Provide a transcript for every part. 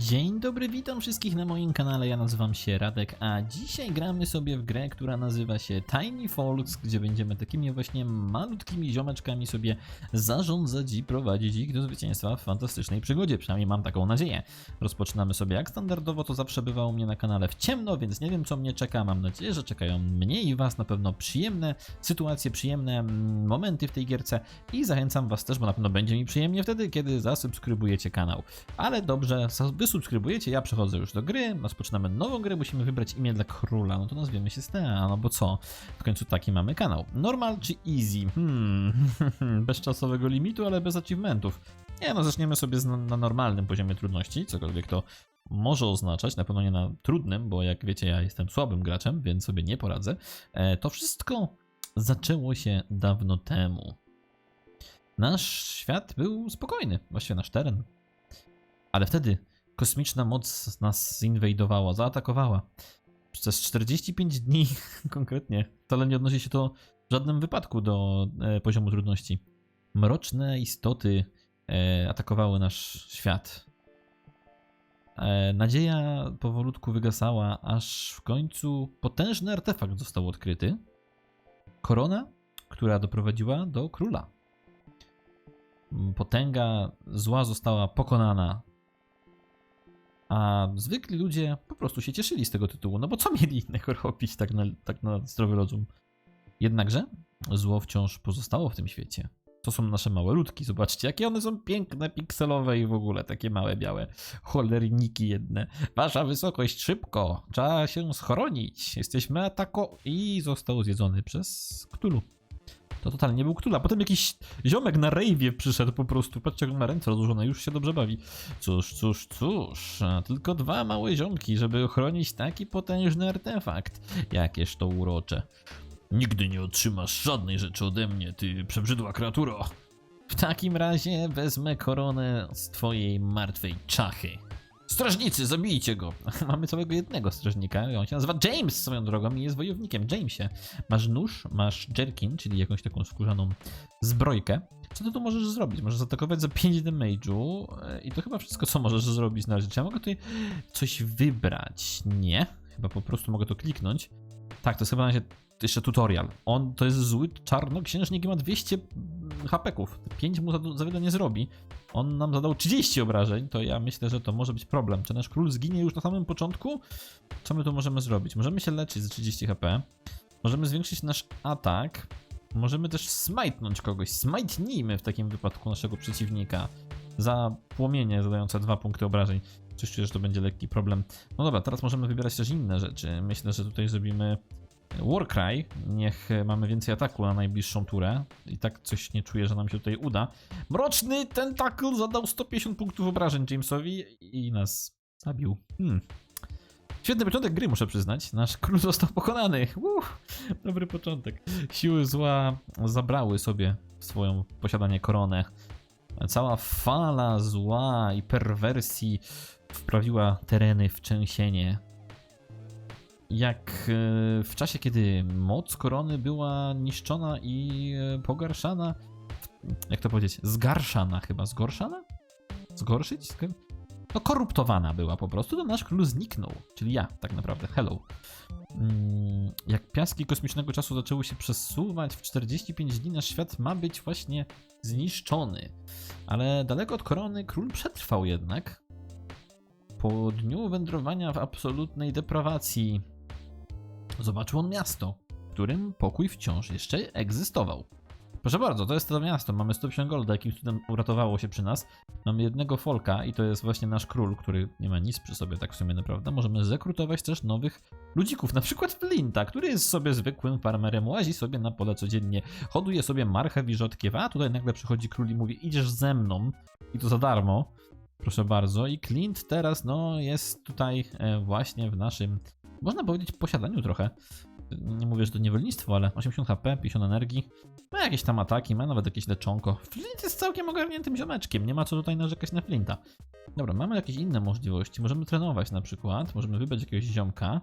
Dzień dobry, witam wszystkich na moim kanale, ja nazywam się Radek, a dzisiaj gramy sobie w grę, która nazywa się Tiny Falls, gdzie będziemy takimi właśnie malutkimi ziomeczkami sobie zarządzać i prowadzić ich do zwycięstwa w fantastycznej przygodzie, przynajmniej mam taką nadzieję. Rozpoczynamy sobie jak standardowo, to zawsze mnie na kanale w ciemno, więc nie wiem co mnie czeka, mam nadzieję, że czekają mnie i was na pewno przyjemne sytuacje, przyjemne mm, momenty w tej gierce i zachęcam was też, bo na pewno będzie mi przyjemnie wtedy, kiedy zasubskrybujecie kanał. Ale dobrze, wysubskrybujecie, ja przechodzę już do gry, rozpoczynamy nową grę, musimy wybrać imię dla króla, no to nazwiemy się Stea, no bo co? W końcu taki mamy kanał. Normal czy easy? Hmm, bez czasowego limitu, ale bez achievementów. Nie no, zaczniemy sobie z, na normalnym poziomie trudności, cokolwiek to może oznaczać, na pewno nie na trudnym, bo jak wiecie, ja jestem słabym graczem, więc sobie nie poradzę. E, to wszystko zaczęło się dawno temu. Nasz świat był spokojny, właściwie nasz teren. Ale wtedy kosmiczna moc nas zinwajdowała, zaatakowała. Przez 45 dni konkretnie. Wcale nie odnosi się to w żadnym wypadku do e, poziomu trudności. Mroczne istoty e, atakowały nasz świat. E, nadzieja powolutku wygasała, aż w końcu potężny artefakt został odkryty. Korona, która doprowadziła do króla. Potęga zła została pokonana, a zwykli ludzie po prostu się cieszyli z tego tytułu, no bo co mieli innego robić tak na, tak na zdrowy rozum? Jednakże zło wciąż pozostało w tym świecie. To są nasze małe ludki, zobaczcie, jakie one są piękne, pikselowe i w ogóle takie małe, białe cholerniki jedne. Wasza wysokość, szybko, trzeba się schronić. Jesteśmy atako... I został zjedzony przez Ktulu. To totalnie był Ktula. Potem jakiś ziomek na rejwie przyszedł po prostu. Patrzcie, jak ma ręce rozłożone, już się dobrze bawi. Cóż, cóż, cóż. Tylko dwa małe ziomki, żeby ochronić taki potężny artefakt. Jakież to urocze. Nigdy nie otrzymasz żadnej rzeczy ode mnie, ty przebrzydła kreaturo. W takim razie wezmę koronę z twojej martwej czachy. Strażnicy, zabijcie go! Mamy całego jednego strażnika, on się nazywa James swoją drogą i jest wojownikiem. Jamesie, masz nóż, masz jerkin, czyli jakąś taką skórzaną zbrojkę. Co ty tu możesz zrobić? Możesz zaatakować za 5 damage'u e, i to chyba wszystko, co możesz zrobić na razie. Czy ja mogę tutaj coś wybrać? Nie. Chyba po prostu mogę to kliknąć. Tak, to jest chyba na razie jeszcze tutorial. On to jest zły czarnoksiężnik i ma 200 hapeków. 5 mu za, za wiele nie zrobi. On nam zadał 30 obrażeń, to ja myślę, że to może być problem. Czy nasz król zginie już na samym początku? Co my tu możemy zrobić? Możemy się leczyć za 30 HP. Możemy zwiększyć nasz atak. Możemy też smajtnąć kogoś. Smajtnijmy w takim wypadku naszego przeciwnika. Za płomienie zadające 2 punkty obrażeń. Czuję, że to będzie lekki problem. No dobra, teraz możemy wybierać też inne rzeczy. Myślę, że tutaj zrobimy Warcry. Niech mamy więcej ataku na najbliższą turę. I tak coś nie czuję, że nam się tutaj uda. Mroczny tentakl zadał 150 punktów obrażeń Jamesowi i nas zabił. Hmm. Świetny początek gry, muszę przyznać. Nasz król został pokonany. Uff, dobry początek. Siły zła zabrały sobie swoją posiadanie koronę. Cała fala zła i perwersji wprawiła tereny w trzęsienie. Jak e, w czasie, kiedy moc korony była niszczona i e, pogarszana, jak to powiedzieć, zgarszana chyba, zgorszana? Zgorszyć? Zg- No koruptowana była po prostu, to nasz król zniknął, czyli ja tak naprawdę, hello. Mm, Jak piaski kosmicznego czasu zaczęły się przesuwać, w 45 dni nasz świat ma być właśnie zniszczony. Ale daleko od korony król przetrwał jednak. Po dniu wędrowania w absolutnej deprawacji zobaczył on miasto, w którym pokój wciąż jeszcze egzystował. Proszę bardzo, to jest to miasto. Mamy 150 golda, jakim cudem uratowało się przy nas. Mamy jednego folka i to jest właśnie nasz król, który nie ma nic przy sobie, tak w sumie naprawdę. Możemy zekrutować też nowych ludzików, na przykład Flinta, który jest sobie zwykłym farmerem, łazi sobie na pole codziennie, hoduje sobie marchew i rzodkiew, a tutaj nagle przychodzi król i mówi idziesz ze mną i to za darmo. Proszę bardzo. I Clint teraz, no, jest tutaj e, właśnie w naszym, można powiedzieć, posiadaniu trochę. Nie mówię, że to niewolnictwo, ale 80 HP, 50 energii. Ma jakieś tam ataki, ma nawet jakieś leczonko. Flint jest całkiem ogarniętym ziomeczkiem, nie ma co tutaj narzekać na Flinta. Dobra, mamy jakieś inne możliwości. Możemy trenować na przykład, możemy wybrać jakiegoś ziomka.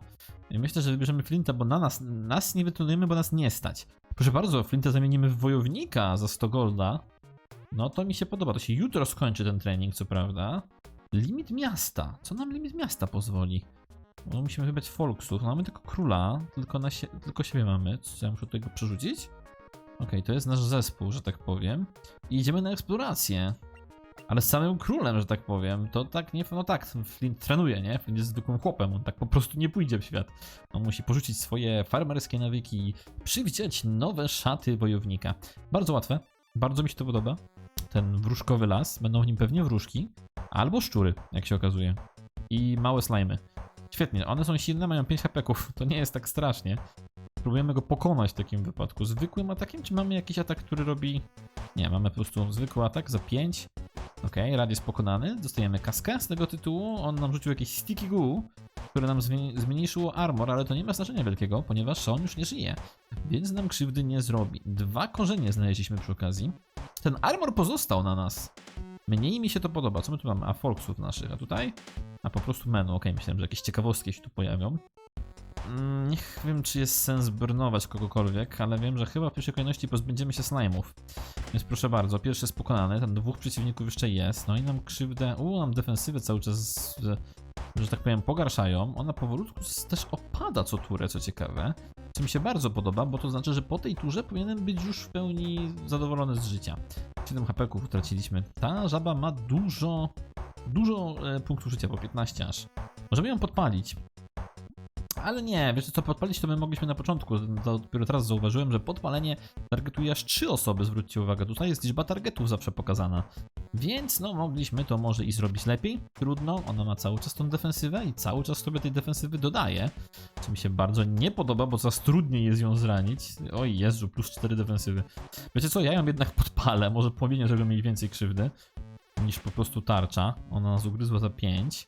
Myślę, że wybierzemy Flinta, bo na nas, nas nie wytrenujemy, bo nas nie stać. Proszę bardzo, Flinta zamienimy w wojownika za 100 golda. No to mi się podoba, to się jutro skończy ten trening, co prawda. Limit miasta. Co nam limit miasta pozwoli? No, musimy wybrać Folksów. No, mamy tylko króla, tylko, na sie tylko siebie mamy. Co ja muszę tutaj go przerzucić? Okej, to jest nasz zespół, że tak powiem. I idziemy na eksplorację. Ale z samym królem, że tak powiem, to tak nie. No tak, Flint trenuje, nie? Flint jest zwykłym chłopem, on tak po prostu nie pójdzie w świat. On musi porzucić swoje farmerskie nawyki i przywdziać nowe szaty wojownika. Bardzo łatwe, bardzo mi się to podoba. Ten wróżkowy las, będą w nim pewnie wróżki, albo szczury, jak się okazuje. I małe slajmy. Świetnie, one są silne, mają 5 hapeków, to nie jest tak strasznie. Próbujemy go pokonać w takim wypadku. Zwykłym atakiem, czy mamy jakiś atak, który robi... Nie, mamy po prostu zwykły atak za 5. Ok, rad jest pokonany, dostajemy kaskę z tego tytułu, on nam rzucił jakieś sticky goo, które nam zmniejszyło armor, ale to nie ma znaczenia wielkiego, ponieważ on już nie żyje, więc nam krzywdy nie zrobi. Dwa korzenie znaleźliśmy przy okazji. Ten armor pozostał na nas. Mniej mi się to podoba. Co my tu mamy? A folksów naszych, a tutaj? A po prostu menu, ok, myślałem, że jakieś ciekawostki się tu pojawią. Mm, Nie wiem, czy jest sens burnować kogokolwiek, ale wiem, że chyba w pierwszej kolejności pozbędziemy się slime'ów. Więc proszę bardzo, pierwszy jest pokonany, ten dwóch przeciwników jeszcze jest, no i nam krzywdę, u nam defensywę cały czas, że, że tak powiem, pogarszają. Ona powolutku też opada co turę, co ciekawe, co mi się bardzo podoba, bo to znaczy, że po tej turze powinienem być już w pełni zadowolony z życia. 7 hapeków utraciliśmy. Ta żaba ma dużo, dużo e, punktów życia, po 15 aż. Możemy ją podpalić. Ale nie, wiesz co, podpalić to my mogliśmy na początku. To dopiero teraz zauważyłem, że podpalenie targetuje aż 3 osoby, zwróćcie uwagę. Tutaj jest liczba targetów zawsze pokazana. Więc no, mogliśmy to może i zrobić lepiej. Trudno, ona ma cały czas tą defensywę i cały czas sobie tej defensywy dodaje. Co mi się bardzo nie podoba, bo coraz trudniej jest ją zranić. Oj, Jezu, plus 4 defensywy. Wiecie co, ja ją jednak podpalę, może płomienie, żeby mieć więcej krzywdy niż po prostu tarcza. Ona nas ugryzła za 5.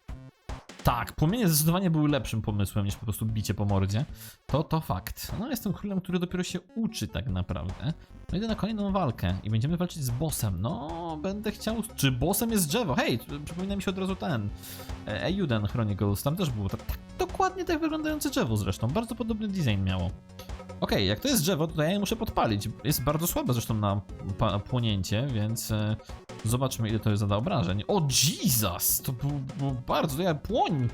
Tak, płomienie zdecydowanie były lepszym pomysłem niż po prostu bicie po mordzie. To to fakt. No jestem królem, który dopiero się uczy tak naprawdę. No idę na kolejną walkę i będziemy walczyć z bossem. No, będę chciał... Czy bossem jest drzewo? Hej, przypomina mi się od razu ten... e, Euden Chronicles, tam też było tak, tak dokładnie tak wyglądające drzewo zresztą. Bardzo podobny design miało. Okej, jak to jest drzewo, to ja je muszę podpalić. Jest bardzo słabe zresztą na płonięcie, więc e, zobaczmy ile to zada obrażeń. O Jesus! To był, był bardzo... Ja płoń!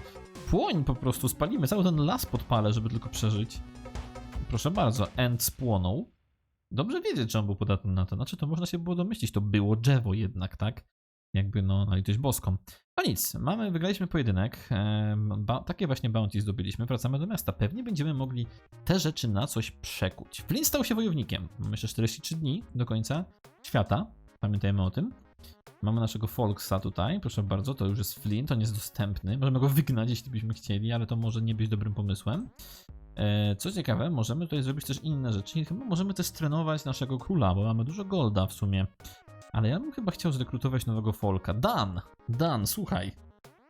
Płoń po prostu, spalimy. Cały ten las podpalę, żeby tylko przeżyć. Proszę bardzo, End spłonął. Dobrze wiedzieć, że on był podatny na to. Znaczy, to można się było domyślić. To było drzewo jednak, tak? Jakby, no, na litość boską. No nic, mamy, wygraliśmy pojedynek. Ba takie właśnie bounty zdobyliśmy. Wracamy do miasta. Pewnie będziemy mogli te rzeczy na coś przekuć. Flint stał się wojownikiem. Mamy jeszcze 43 dni do końca świata. Pamiętajmy o tym. Mamy naszego Folksa tutaj, proszę bardzo, to już jest Flint, on jest dostępny. Możemy go wygnać, jeśli byśmy chcieli, ale to może nie być dobrym pomysłem. E, Co ciekawe, możemy tutaj zrobić też inne rzeczy chyba możemy też trenować naszego króla, bo mamy dużo golda w sumie. Ale ja bym chyba chciał zrekrutować nowego Folka. Dan! Dan, słuchaj.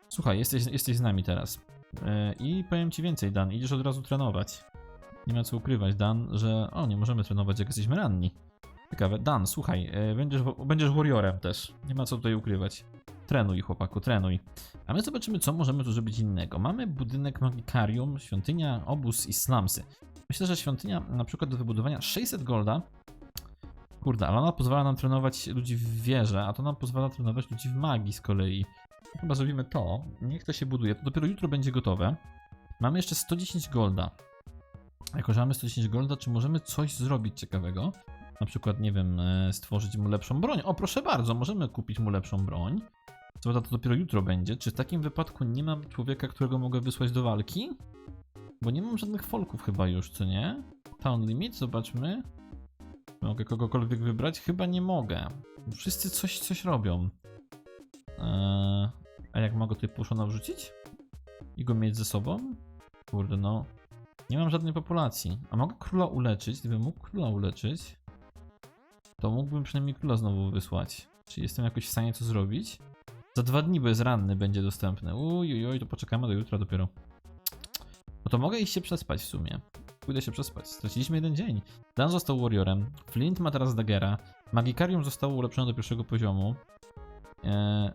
Słuchaj, jesteś, jesteś z nami teraz. E, I powiem ci więcej, Dan, idziesz od razu trenować. Nie ma co ukrywać, Dan, że o, nie możemy trenować, jak jesteśmy ranni. Ciekawe. Dan, słuchaj, e, będziesz, będziesz warriorem też. Nie ma co tutaj ukrywać. Trenuj, chłopaku, trenuj. A my zobaczymy, co możemy tu zrobić innego. Mamy budynek Magikarium, świątynia, obóz i slumsy. Myślę, że świątynia na przykład do wybudowania 600 golda. Kurde, ale ona pozwala nam trenować ludzi w wieże, a to nam pozwala trenować ludzi w magii z kolei. Chyba zrobimy to. Niech to się buduje. To dopiero jutro będzie gotowe. Mamy jeszcze 110 golda. Jako, że mamy 110 golda, czy możemy coś zrobić ciekawego? Na przykład, nie wiem, e, stworzyć mu lepszą broń. O, proszę bardzo, możemy kupić mu lepszą broń. Co to dopiero jutro będzie. Czy w takim wypadku nie mam człowieka, którego mogę wysłać do walki? Bo nie mam żadnych folków chyba już, co nie? Town limit, zobaczmy. Mogę kogokolwiek wybrać? Chyba nie mogę. Wszyscy coś, coś robią. Eee, a jak mogę tutaj puszona wrzucić? I go mieć ze sobą? Kurde, no. Nie mam żadnej populacji. A mogę króla uleczyć? Gdybym mógł króla uleczyć, to mógłbym przynajmniej króla znowu wysłać. Czy jestem jakoś w stanie to zrobić? Za dwa dni, bo jest ranny, będzie dostępny. Uj, uj, uj, to poczekamy do jutra dopiero. No to mogę iść się przespać w sumie. Pójdę się przespać. Straciliśmy jeden dzień. Dan został warriorem. Flint ma teraz daggera. Magikarium zostało ulepszone do pierwszego poziomu. Eee,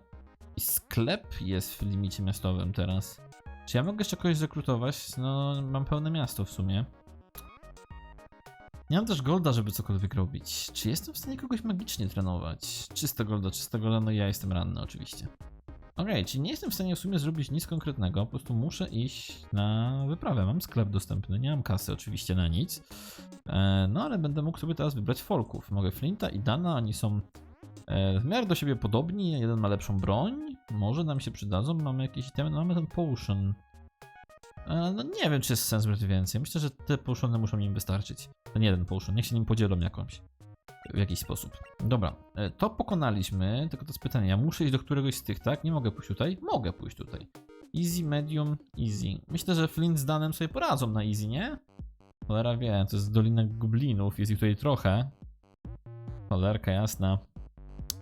I sklep jest w limicie miastowym teraz. Czy ja mogę jeszcze kogoś zrekrutować? No, mam pełne miasto w sumie. Nie mam też golda, żeby cokolwiek robić. Czy jestem w stanie kogoś magicznie trenować? 300 golda, 300 golda, no ja jestem ranny oczywiście. Okej, czyli nie jestem w stanie w sumie zrobić nic konkretnego, po prostu muszę iść na wyprawę. Mam sklep dostępny, nie mam kasy oczywiście na nic. E, no ale będę mógł sobie teraz wybrać folków. Mogę Flinta i Dana, oni są e, w miarę do siebie podobni, jeden ma lepszą broń, może nam się przydadzą, mamy jakieś itemy, no mamy ten potion. E, no nie wiem, czy jest sens brać więcej, myślę, że te potiony muszą im wystarczyć. Ten jeden potion, niech się nim podzielą jakąś. W jakiś sposób. Dobra, e, to pokonaliśmy, tylko to jest pytanie, ja muszę iść do któregoś z tych, tak? Nie mogę pójść tutaj? Mogę pójść tutaj. Easy, medium, easy. Myślę, że Flint z Danem sobie poradzą na easy, nie? Cholera wie, to jest Dolina Goblinów, jest ich tutaj trochę. Cholerka jasna.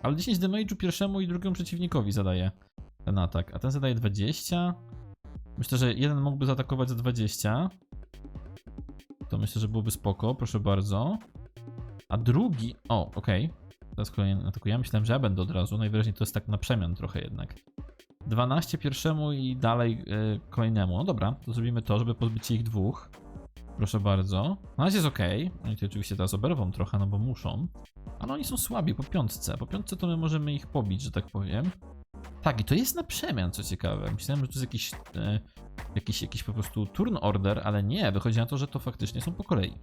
Ale 10 damage'u pierwszemu i drugiemu przeciwnikowi zadaje ten atak, a ten zadaje 20. Myślę, że jeden mógłby zaatakować za 20. To myślę, że byłoby spoko, proszę bardzo. A drugi... O, okej. Teraz kolejny atakuje. Ja myślałem, że ja będę od razu. Najwyraźniej to jest tak na przemian trochę jednak. 12 pierwszemu i dalej y, kolejnemu. No dobra, to zrobimy to, żeby pozbyć się ich dwóch. Proszę bardzo. Na razie jest ok. Oni to oczywiście teraz oberwą trochę, no bo muszą. Ale oni są słabi po piątce. Po piątce to my możemy ich pobić, że tak powiem. Tak, i to jest na przemian, co ciekawe. Myślałem, że to jest jakiś, e, jakiś, jakiś po prostu turn order, ale nie. Wychodzi na to, że to faktycznie są po kolei.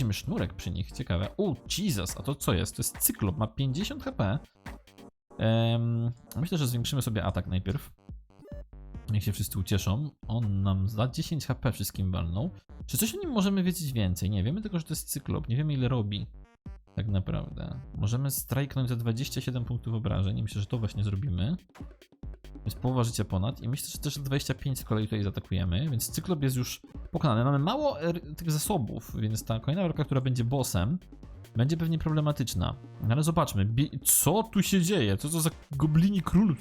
Mamy sznurek przy nich, ciekawe. U, Jesus, a to co jest? To jest cyklop, ma 50 HP. Myślę, że zwiększymy sobie atak najpierw. Niech się wszyscy ucieszą. On nam za 10 HP wszystkim walnął. Czy coś o nim możemy wiedzieć więcej? Nie, wiemy tylko, że to jest cyklop. Nie wiemy ile robi. Tak naprawdę. Możemy strajknąć za 27 punktów obrażeń. Myślę, że to właśnie zrobimy. Jest połowa życia ponad i myślę, że też 25 z kolei tutaj zaatakujemy, więc cyklop jest już pokonany. Mamy mało er, tych zasobów, więc ta kolejna walka, która będzie bossem, będzie pewnie problematyczna. Ale zobaczmy, co tu się dzieje? Co to za goblini król?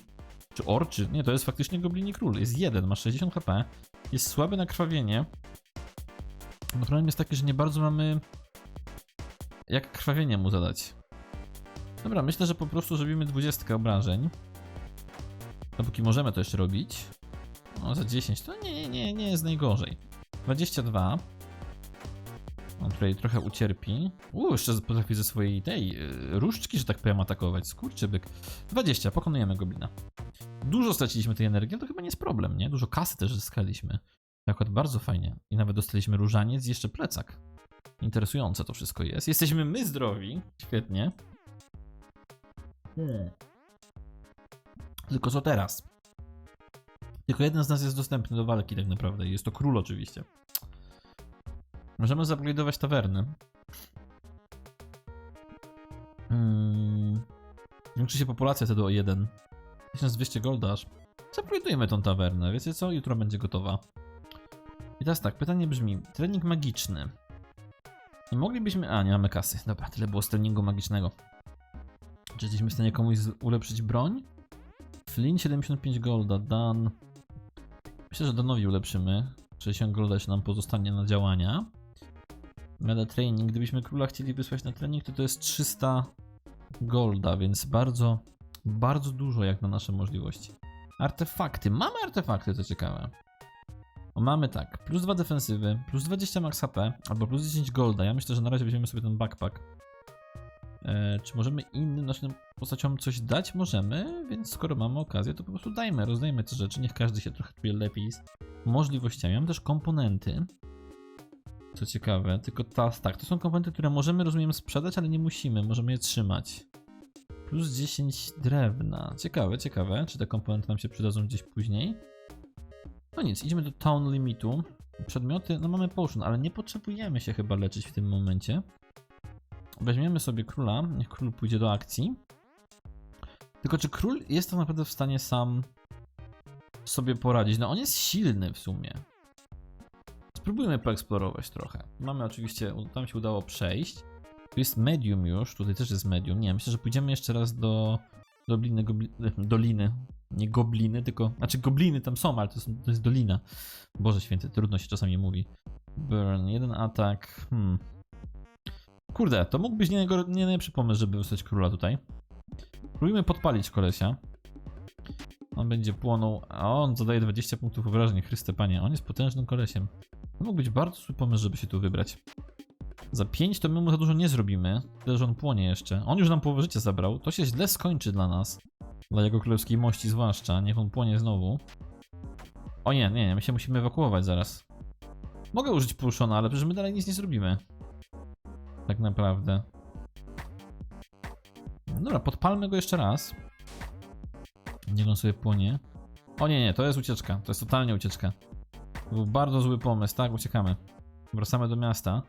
Czy orczy? Nie, to jest faktycznie goblini król. Jest jeden, ma 60 HP, jest słaby na krwawienie. No problem jest taki, że nie bardzo mamy jak krwawienie mu zadać. Dobra, myślę, że po prostu zrobimy 20 obrażeń. Dopóki możemy to jeszcze robić. No, za 10 to nie, nie, nie, jest najgorzej. 22. On tutaj trochę ucierpi. Uuu, jeszcze potrafi ze swojej tej yy, różdżki, że tak powiem, atakować. Skurczybyk. 20, pokonujemy goblina. Dużo straciliśmy tej energii, ale to chyba nie jest problem, nie? Dużo kasy też zyskaliśmy. Akurat bardzo fajnie. I nawet dostaliśmy różaniec i jeszcze plecak. Interesujące to wszystko jest. Jesteśmy my zdrowi. Świetnie. Hmm. Tylko co teraz? Tylko jeden z nas jest dostępny do walki tak naprawdę. Jest to król oczywiście. Możemy zupgrade'ować tawerny. Hmm. Zwiększy się populacja wtedy o 1. 1200 golda aż. Zupgrade'ujemy tą tawernę. Wiecie co? Jutro będzie gotowa. I teraz tak, pytanie brzmi. Trening magiczny. Moglibyśmy... A, nie mamy kasy. Dobra, tyle było z treningu magicznego. Czy jesteśmy w stanie komuś ulepszyć broń? Flynn 75 golda, Dan... Myślę, że Danowi ulepszymy. 60 golda jeszcze nam pozostanie na działania. Meda training. Gdybyśmy króla chcieli wysłać na trening, to to jest 300 golda, więc bardzo, bardzo dużo jak na nasze możliwości. Artefakty. Mamy artefakty, to ciekawe. Mamy tak, plus 2 defensywy, plus 20 max HP, albo plus 10 golda. Ja myślę, że na razie weźmiemy sobie ten backpack. E, czy możemy innym naszym postaciom coś dać? Możemy, więc skoro mamy okazję, to po prostu dajmy, rozdajmy te rzeczy, niech każdy się trochę czuje lepiej z możliwościami. Mam też komponenty. Co ciekawe, tylko ta, tak, to są komponenty, które możemy, rozumiem, sprzedać, ale nie musimy, możemy je trzymać. Plus 10 drewna. Ciekawe, ciekawe, czy te komponenty nam się przydadzą gdzieś później. No nic, idziemy do town limitu. Przedmioty, no mamy potion, ale nie potrzebujemy się chyba leczyć w tym momencie. Weźmiemy sobie króla, niech król pójdzie do akcji. Tylko czy król jest tak naprawdę w stanie sam sobie poradzić? No on jest silny w sumie. Spróbujmy poeksplorować trochę. Mamy oczywiście, tam się udało przejść. Tu jest medium już, tutaj też jest medium. Nie, myślę, że pójdziemy jeszcze raz do gobli, Doliny. Nie gobliny, tylko. Znaczy, gobliny tam są, ale to jest, to jest dolina. Boże święty, trudno się czasami mówi. Burn, jeden atak. Hmm. Kurde, to mógł być nie, nie najlepszy pomysł, żeby wysłać króla tutaj. Próbujmy podpalić kolesia. On będzie płonął, a on zadaje 20 punktów obrażeń. Chryste panie, on jest potężnym kolesiem. To mógł być bardzo zły pomysł, żeby się tu wybrać. Za 5 to my mu za dużo nie zrobimy. Tyle, że on płonie jeszcze. On już nam połowę życia zabrał. To się źle skończy dla nas. Dla jego królewskiej mości zwłaszcza. Niech on płonie znowu. O nie, nie, nie, my się musimy ewakuować zaraz. Mogę użyć Pulszona, ale przecież my dalej nic nie zrobimy. Tak naprawdę. Dobra, podpalmy go jeszcze raz. Niech on sobie płonie. O nie, nie, to jest ucieczka. To jest totalnie ucieczka. To był bardzo zły pomysł, tak? Uciekamy. Wracamy do miasta.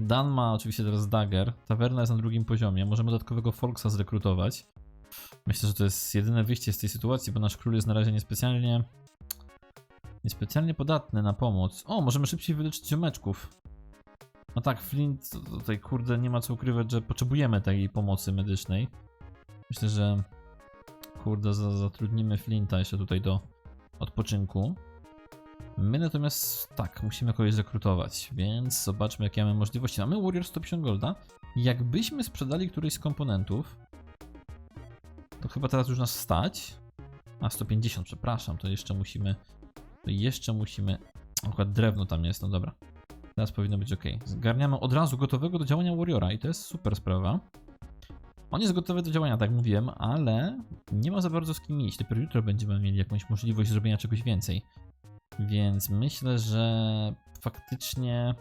Dan ma oczywiście teraz dagger. Tawerna jest na drugim poziomie. Możemy dodatkowego Folksa zrekrutować. Myślę, że to jest jedyne wyjście z tej sytuacji, bo nasz król jest na razie niespecjalnie niespecjalnie podatny na pomoc. O, możemy szybciej wyleczyć ziomeczków. No tak, Flint tutaj kurde nie ma co ukrywać, że potrzebujemy tej pomocy medycznej. Myślę, że kurde za- zatrudnimy Flinta jeszcze tutaj do odpoczynku. My natomiast tak, musimy kogoś zrekrutować, więc zobaczmy jakie mamy możliwości. Mamy Warrior 150 Golda. Jakbyśmy sprzedali któryś z komponentów, to chyba teraz już nas stać. A 150, przepraszam, to jeszcze musimy. To jeszcze musimy. Akurat drewno tam jest, no dobra. Teraz powinno być ok. Zgarniamy od razu gotowego do działania Warriora i to jest super sprawa. On jest gotowy do działania, tak mówiłem, ale nie ma za bardzo z kim iść. Dopiero jutro będziemy mieli jakąś możliwość zrobienia czegoś więcej. Więc myślę, że faktycznie.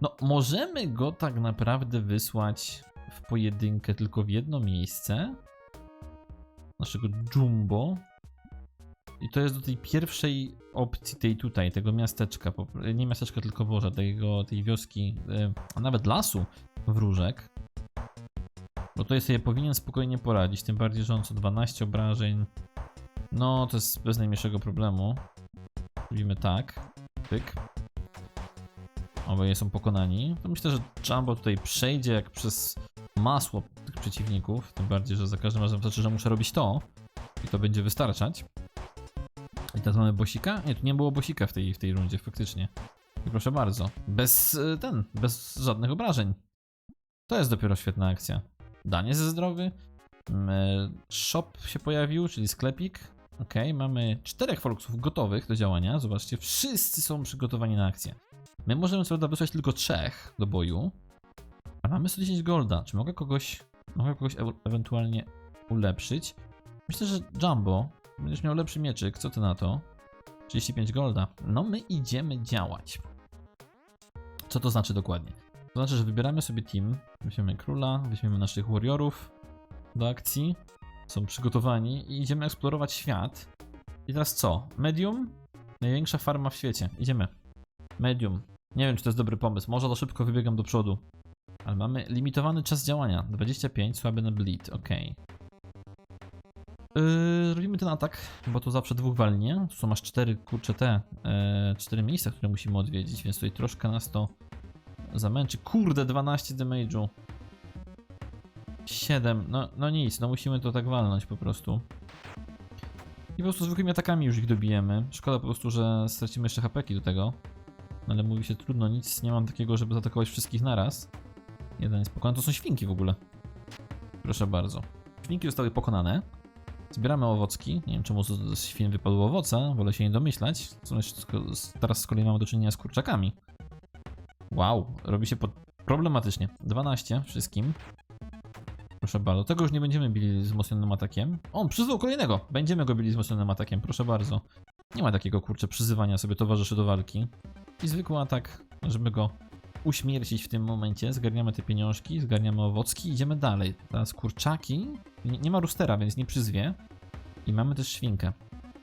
No, możemy go tak naprawdę wysłać w pojedynkę tylko w jedno miejsce. Naszego Jumbo. I to jest do tej pierwszej opcji, tej tutaj, tego miasteczka. Nie miasteczka, tylko Boże, tego, tej wioski, e, a nawet lasu wróżek. Bo tutaj sobie powinien spokojnie poradzić. Tym bardziej, że on co 12 obrażeń. No, to jest bez najmniejszego problemu. Robimy tak. Pyk. Oboje są pokonani. Myślę, że Jumbo tutaj przejdzie jak przez masło tych przeciwników. Tym bardziej, że za każdym razem znaczy, że muszę robić to. I to będzie wystarczać. I teraz mamy bosika? Nie, tu nie było bosika w tej, w tej rundzie, faktycznie. I proszę bardzo. Bez y, ten, bez żadnych obrażeń. To jest dopiero świetna akcja. Danie ze zdrowy. Mm, y, Shop się pojawił, czyli sklepik. Ok, mamy czterech folksów gotowych do działania. Zobaczcie, wszyscy są przygotowani na akcję. My możemy prawda wysłać tylko trzech do boju, a mamy 110 golda. Czy mogę kogoś, mogę kogoś e ewentualnie ulepszyć? Myślę, że Jumbo, będziesz miał lepszy mieczyk, co ty na to? 35 golda. No my idziemy działać. Co to znaczy dokładnie? To znaczy, że wybieramy sobie team, weźmiemy króla, weźmiemy naszych warriorów do akcji, są przygotowani i idziemy eksplorować świat. I teraz co? Medium? Największa farma w świecie. Idziemy. Medium. Nie wiem, czy to jest dobry pomysł. Może to szybko wybiegam do przodu. Ale mamy limitowany czas działania. 25, słaby na bleed. Ok. Yy, robimy ten atak, bo tu zawsze dwóch walnie. Tu są aż cztery, kurcze te, e, cztery miejsca, które musimy odwiedzić, więc tutaj troszkę nas to zamęczy. Kurde, 12 damage'u. 7, no, no nic, no musimy to tak walnąć po prostu. I po prostu zwykłymi atakami już ich dobijemy. Szkoda po prostu, że stracimy jeszcze hapeki do tego. No Ale mówi się trudno, nic nie mam takiego, żeby zaatakować wszystkich naraz. Jeden jest pokonany, to są świnki w ogóle. Proszę bardzo. Świnki zostały pokonane. Zbieramy owocki. Nie wiem czemu z, świn wypadło owoce, wolę się nie domyślać. Teraz z kolei mamy do czynienia z kurczakami. Wow, robi się pod... problematycznie. 12 wszystkim. Proszę bardzo. Tego już nie będziemy bili wzmocnionym atakiem. On przyzwał kolejnego. Będziemy go bili wzmocnionym atakiem, proszę bardzo. Nie ma takiego kurczę przyzywania sobie towarzyszy do walki. I zwykły atak, żeby go uśmiercić w tym momencie. Zgarniamy te pieniążki, zgarniamy owocki i idziemy dalej. Teraz kurczaki. Nie, nie ma rustera, więc nie przyzwie. I mamy też świnkę.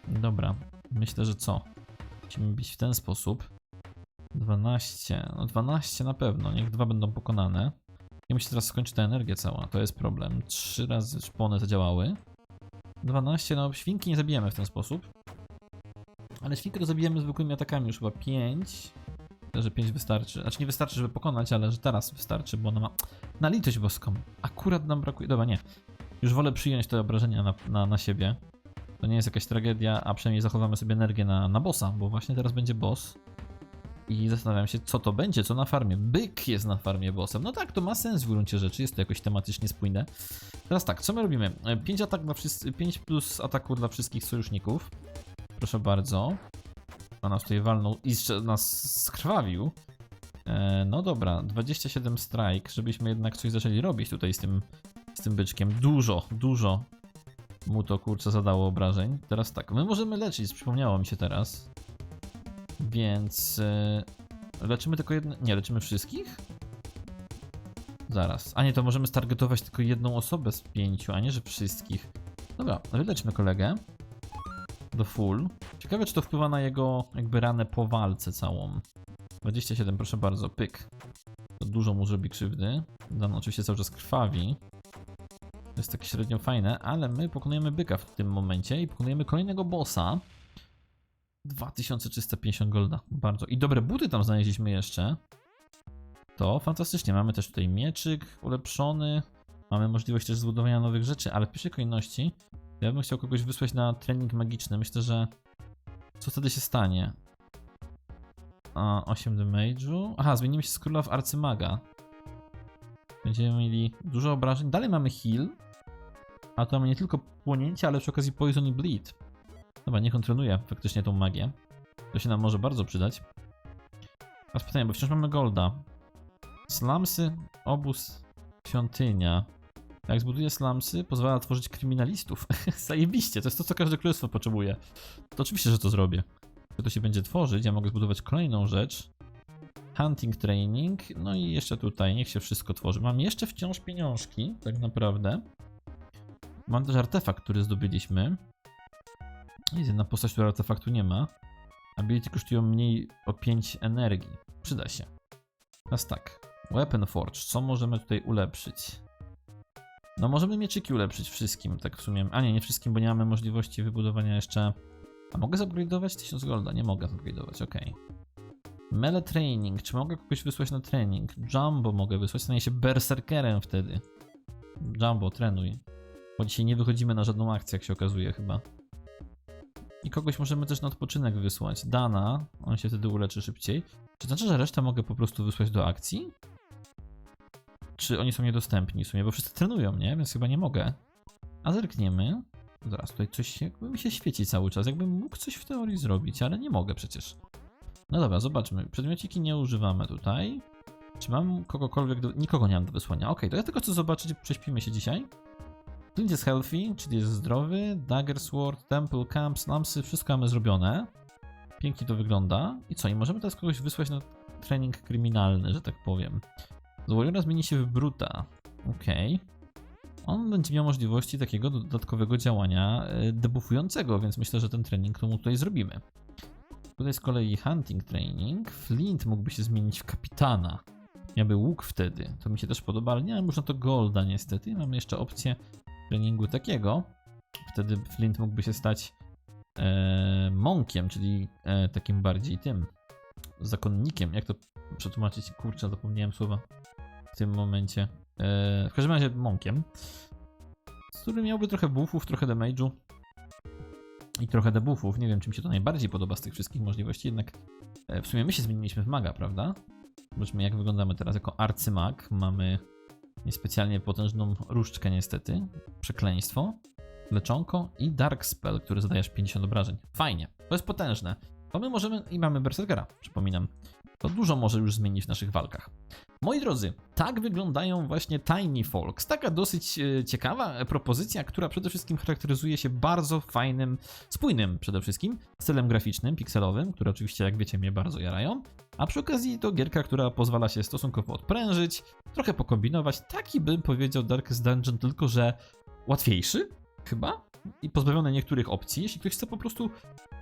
Dobra, myślę, że co? Musimy bić w ten sposób. 12, no 12 na pewno, niech dwa będą pokonane. I mi się teraz skończy ta energia cała, to jest problem. Trzy razy szpony zadziałały. 12, no świnki nie zabijemy w ten sposób. Ale świnkę to zabijemy zwykłymi atakami, już chyba 5. Myślę, że 5 wystarczy. Znaczy nie wystarczy, żeby pokonać, ale że teraz wystarczy, bo ona ma... Na litość boską. Akurat nam brakuje... Dobra, nie. Już wolę przyjąć te obrażenia na, na, na siebie. To nie jest jakaś tragedia, a przynajmniej zachowamy sobie energię na, na bossa, bo właśnie teraz będzie boss. I zastanawiam się, co to będzie, co na farmie. Byk jest na farmie bossem. No tak, to ma sens w gruncie rzeczy, jest to jakoś tematycznie spójne. Teraz tak, co my robimy? 5 atak dla wszyscy, 5 plus ataku dla wszystkich sojuszników. Proszę bardzo. A nas tutaj walnął i nas skrwawił. E, no dobra, 27 strike, żebyśmy jednak coś zaczęli robić tutaj z tym, z tym byczkiem. Dużo, dużo mu to kurczę zadało obrażeń. Teraz tak, my możemy leczyć, przypomniało mi się teraz. Więc e, leczymy tylko jedno. Nie, leczymy wszystkich? Zaraz. A nie, to możemy stargetować tylko jedną osobę z pięciu, a nie, że wszystkich. Dobra, wyleczmy kolegę. Do full. Ciekawe, czy to wpływa na jego jakby ranę po walce całą. 27, proszę bardzo, pyk. To dużo mu zrobi krzywdy. Dan oczywiście cały czas krwawi. To jest takie średnio fajne, ale my pokonujemy byka w tym momencie i pokonujemy kolejnego bossa. 2350 golda, bardzo. I dobre buty tam znaleźliśmy jeszcze. To fantastycznie. Mamy też tutaj mieczyk ulepszony. Mamy możliwość też zbudowania nowych rzeczy, ale w pierwszej kolejności ja bym chciał kogoś wysłać na trening magiczny. Myślę, że co wtedy się stanie? A, 8 damage'u. Aha, zmienimy się z króla w arcymaga. Będziemy mieli dużo obrażeń. Dalej mamy heal. A to mamy nie tylko płonięcie, ale przy okazji poison i bleed. Dobra, nie kontroluję faktycznie tą magię. To się nam może bardzo przydać. A pytanie, bo wciąż mamy golda. Slumsy, obóz, świątynia. Jak zbuduję slumsy, pozwala tworzyć kryminalistów. Zajebiście, to jest to, co każde królestwo potrzebuje. To oczywiście, że to zrobię. Jak to się będzie tworzyć, ja mogę zbudować kolejną rzecz. Hunting training, no i jeszcze tutaj, niech się wszystko tworzy. Mam jeszcze wciąż pieniążki, tak naprawdę. Mam też artefakt, który zdobyliśmy. Jest jedna postać, która artefaktu nie ma. Ability kosztują mniej o 5 energii. Przyda się. Teraz tak. Weapon Forge. Co możemy tutaj ulepszyć? No możemy mieczyki ulepszyć wszystkim, tak w sumie. A nie, nie wszystkim, bo nie mamy możliwości wybudowania jeszcze... A mogę zupgrade'ować 1000 golda? Nie mogę zupgrade'ować, okej. Mele Training. Czy mogę kogoś wysłać na trening? Jumbo mogę wysłać, stanie się berserkerem wtedy. Jumbo, trenuj. Bo dzisiaj nie wychodzimy na żadną akcję, jak się okazuje chyba. I kogoś możemy też na odpoczynek wysłać. Dana, on się wtedy uleczy szybciej. Czy to znaczy, że resztę mogę po prostu wysłać do akcji? Czy oni są niedostępni w sumie, bo wszyscy trenują, nie? Więc chyba nie mogę. A zerkniemy. Zaraz, tutaj coś jakby mi się świeci cały czas, jakbym mógł coś w teorii zrobić, ale nie mogę przecież. No dobra, zobaczmy. Przedmiociki nie używamy tutaj. Czy mam kogokolwiek do... Nikogo nie mam do wysłania. Okej, to ja tylko chcę zobaczyć, prześpimy się dzisiaj. Clint jest healthy, czyli jest zdrowy. Dagger Sword, Temple, Camp, Slumsy, wszystko mamy zrobione. Pięknie to wygląda. I co, i możemy teraz kogoś wysłać na trening kryminalny, że tak powiem. Złojona zmieni się w Bruta. Okej. On będzie miał możliwości takiego dodatkowego działania e, debuffującego, więc myślę, że ten trening to mu tutaj zrobimy. Tutaj z kolei Hunting Training. Flint mógłby się zmienić w kapitana. Miałby łuk wtedy. To mi się też podoba, ale nie mam to golda niestety. Mamy jeszcze opcję treningu takiego. Wtedy Flint mógłby się stać e, monkiem, czyli e, takim bardziej tym zakonnikiem. Jak to przetłumaczyć? Kurczę, zapomniałem słowa w tym momencie. E, w każdym razie monkiem, z którym miałby trochę buffów, trochę damage'u i trochę debuffów. Nie wiem, czym się to najbardziej podoba z tych wszystkich możliwości, jednak e, w sumie my się zmieniliśmy w maga, prawda? Zobaczmy, jak wyglądamy teraz jako arcymag. Mamy niespecjalnie potężną różdżkę niestety, przekleństwo, leczonko i dark spell, który zadaje aż 50 obrażeń. Fajnie, to jest potężne. To my możemy i mamy berserkera, przypominam. To dużo może już zmienić w naszych walkach. Moi drodzy, tak wyglądają właśnie Tiny Folks. Taka dosyć e, ciekawa propozycja, która przede wszystkim charakteryzuje się bardzo fajnym, spójnym przede wszystkim stylem graficznym, pikselowym, które oczywiście, jak wiecie, mnie bardzo jarają. A przy okazji to gierka, która pozwala się stosunkowo odprężyć, trochę pokombinować. Taki bym powiedział Darkest Dungeon, tylko że łatwiejszy, chyba, i pozbawiony niektórych opcji. Jeśli ktoś chce po prostu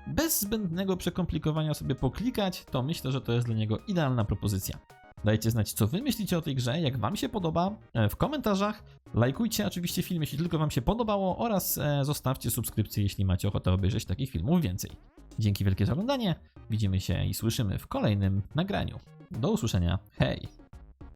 bez zbędnego przekomplikowania sobie poklikać, to myślę, że to jest dla niego idealna propozycja. Dajcie znać, co wy myślicie o tej grze, jak wam się podoba e, w komentarzach. Lajkujcie oczywiście film, jeśli tylko wam się podobało oraz e, zostawcie subskrypcję, jeśli macie ochotę obejrzeć takich filmów więcej. Dzięki wielkie za oglądanie. Widzimy się i słyszymy w kolejnym nagraniu. Do usłyszenia. Hej!